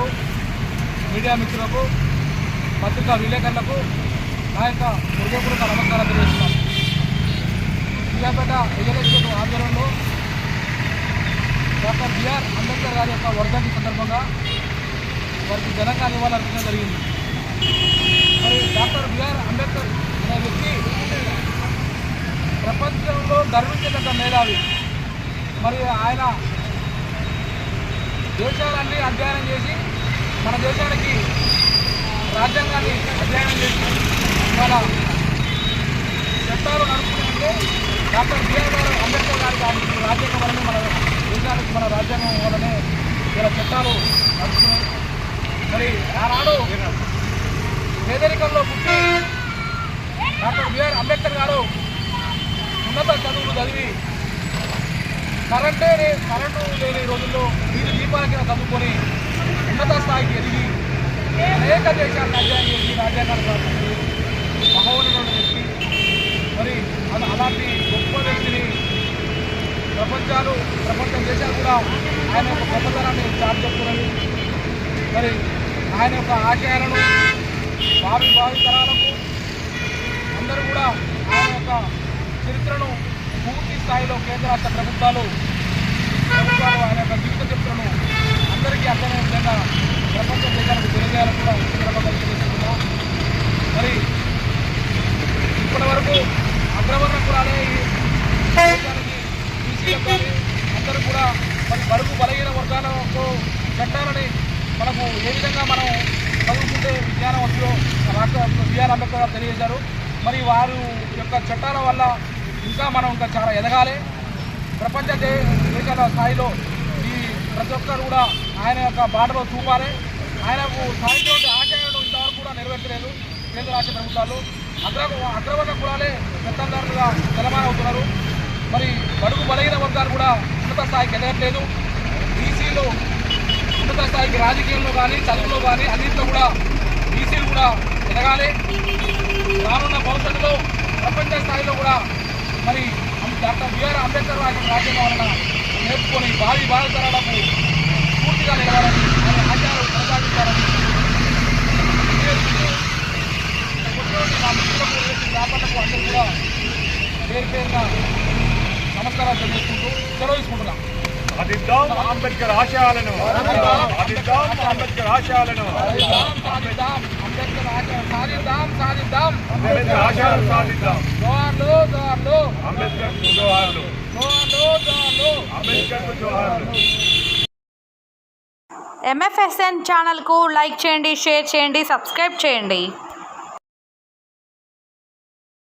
మిత్రులకు మీడియా మిత్రులకు పత్రికా విలేకరులకు నా యొక్క హృదయపూర్వక నమస్కారం తెలియజేస్తున్నాను. విజయపేట ఎజలేషన్ ఆధ్వర్యంలో డాక్టర్ బిఆర్ అంబేద్కర్ గారి యొక్క వర్ధంతి సందర్భంగా వారికి ఘనంగా నివాళులర్పించడం జరిగింది. మరి డాక్టర్ బిఆర్ అంబేద్కర్ అనే వ్యక్తి ప్రపంచంలో గర్వించినంత మేధావి. మరి ఆయన దేశాలన్నీ అధ్యయనం చేసి మన దేశానికి రాజ్యాంగాన్ని అధ్యయనం చేసి మన చట్టాలు నడుపుతుంటే డాక్టర్ బిఆర్ గారు అంబేద్కర్ గారి రాజ్యాంగం వల్లనే మన దేశానికి మన రాజ్యాంగం వల్లనే ఇలా చట్టాలు నడుస్తున్నాయి మరి ఆనాడు పేదరికంలో పుట్టి డాక్టర్ బిఆర్ అంబేద్కర్ గారు ఉన్నత చదువులు చదివి కరెంటే కరెంటు లేని రోజుల్లో దీపాల కింద చదువుకొని ఉన్నత స్థాయికి ఎదిగి అనేక దేశాలను అధ్యయనం చేసి రాజ్యాంగాన్ని రాసింది మహోన్నతుడు వ్యక్తి మరి అది అలాంటి గొప్ప వ్యక్తిని ప్రపంచాలు ప్రపంచ దేశాలు కూడా ఆయన యొక్క గొప్పతనాన్ని చాటి చెప్తున్నది మరి ఆయన యొక్క ఆశయాలను భావి భావి తరాలకు అందరూ కూడా ఆయన యొక్క చరిత్రను పూర్తి స్థాయిలో కేంద్ర రాష్ట్ర ప్రభుత్వాలు ప్రభుత్వాలు ఆయన యొక్క జీవిత చరిత్రను అందరికీ అర్థమయ్యే విధంగా ప్రపంచ దేశాలకు తెలియజేయాలని కూడా ఈ సందర్భంగా తెలియజేస్తున్నాం మరి ఇప్పటి వరకు అగ్రవర్ణ కులాలే ఈ దేశానికి బీసీలకు కానీ అందరూ కూడా మరి బడుగు బలహీన వర్గాలకు చట్టాలని మనము ఏ విధంగా మనం చదువుకుంటే విజ్ఞానం వస్తుందో రాష్ట్ర బిఆర్ అంబేద్కర్ గారు తెలియజేశారు. మరి వారు యొక్క చట్టాల వల్ల ఇంకా మనం ఇంకా చాలా ఎదగాలి. ప్రపంచ దేశాల స్థాయిలో ఈ ప్రతి ఒక్కరు కూడా ఆయన యొక్క బాటలో చూపాలి. ఆయనకు స్థాయిలో ఆశయాలను ఇంతవరకు కూడా నెరవేర్చలేదు కేంద్ర రాష్ట్ర ప్రభుత్వాలు. అగ్ర అగ్రవర్ణ కులాలే పెత్తందారులుగా తెలంగాణ అవుతున్నారు. మరి బడుగు బలహీన వర్గాలు కూడా ఉన్నత స్థాయికి ఎదగట్లేదు. బీసీలో ఉన్నత స్థాయికి రాజకీయంలో కానీ చదువులో కానీ అన్నింటిలో కూడా బీసీలు కూడా ఎదగాలి. రానున్న భవిష్యత్తులో ప్రపంచ స్థాయిలో కూడా మరి డాక్టర్ బిఆర్ అంబేద్కర్ రాసిన రాజ్యాంగం వలన నేర్చుకొని భావి భారతరాలకు పూర్తిగా నిలవాలని ఆయన ఆచారాలు కొనసాగించాలని నా మిత్రులకు వ్యాపారులకు అందరూ కూడా పేరు పేరున నమస్కారాలు తెలియజేసుకుంటూ సెలవు తీసుకుంటున్నాం. అదిద్దాం అంబేద్కర్ ఆశయాలను. అదిద్దాం అంబేద్కర్ ఆశయాలను. సాధిద్దాం సాధిద్దాం అంబేద్కర్ ఆశయాలు సాధిద్దాం. అంబేద్కర్ సాధిద్దాం జోహార్లు జోహార్లు అంబేద్కర్ జోహార్లు జోహార్లు జోహార్లు అంబేద్కర్ జోహార్లు ఎంఎఫ్ఎస్ఎన్ ఛానల్కు లైక్ చేయండి షేర్ చేయండి సబ్స్క్రైబ్ చేయండి.